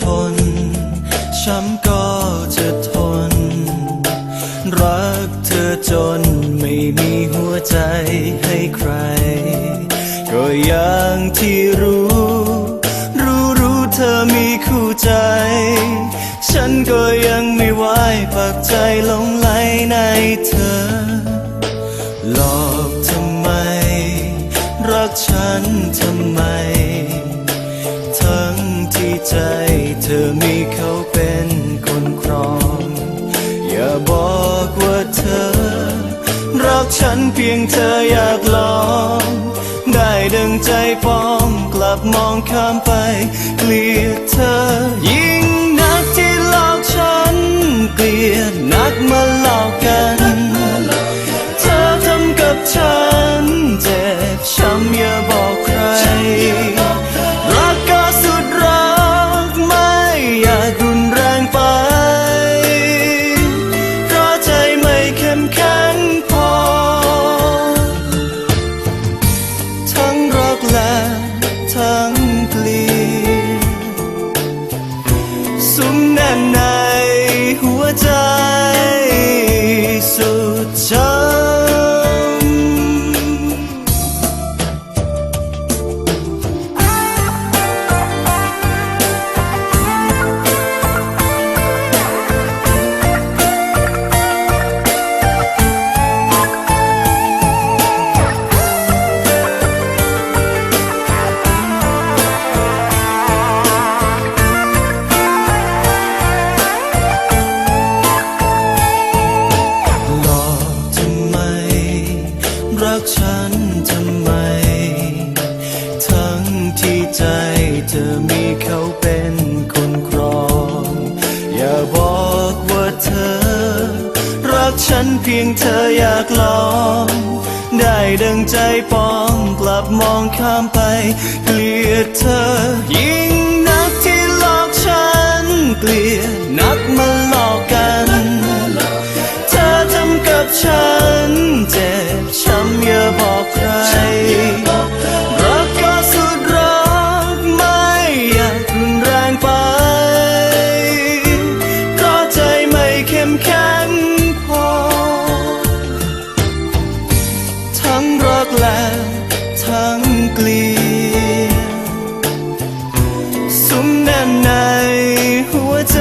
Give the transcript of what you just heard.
ทน ช้ำก็จะทน รักเธอจนไม่มีหัวใจให้ใคร ก็อย่างที่รู้ รู้รู้เธอมีคู่ใจ ฉันก็ยังไม่ไหวปักใจลงไหลในเธอ หลอกทำไม รักฉันทำไม ใจเธอมีเขาเป็นคนครอง อย่าบอกว่าเธอ รักฉันเพียงเธออยากลอง ได้ดังใจปองกลับมองข้ามไป เกลียดเธอยิ่ง วใจสุดช้ำห ที่ใจเธอมีเขาเป็นคนครอง อย่าบอกว่าเธอ รักฉันเพียงเธออยากลอง ได้ดังใจปองกลับมองข้ามไป เกลียดเธอ ยิ่งนักที่หลอกฉันเกลียดนักมา ไป เพราะใจไม่เข้มแข็งพอ ทั้งรักและทั้งเกลียดสุมแน่นในหัวใจ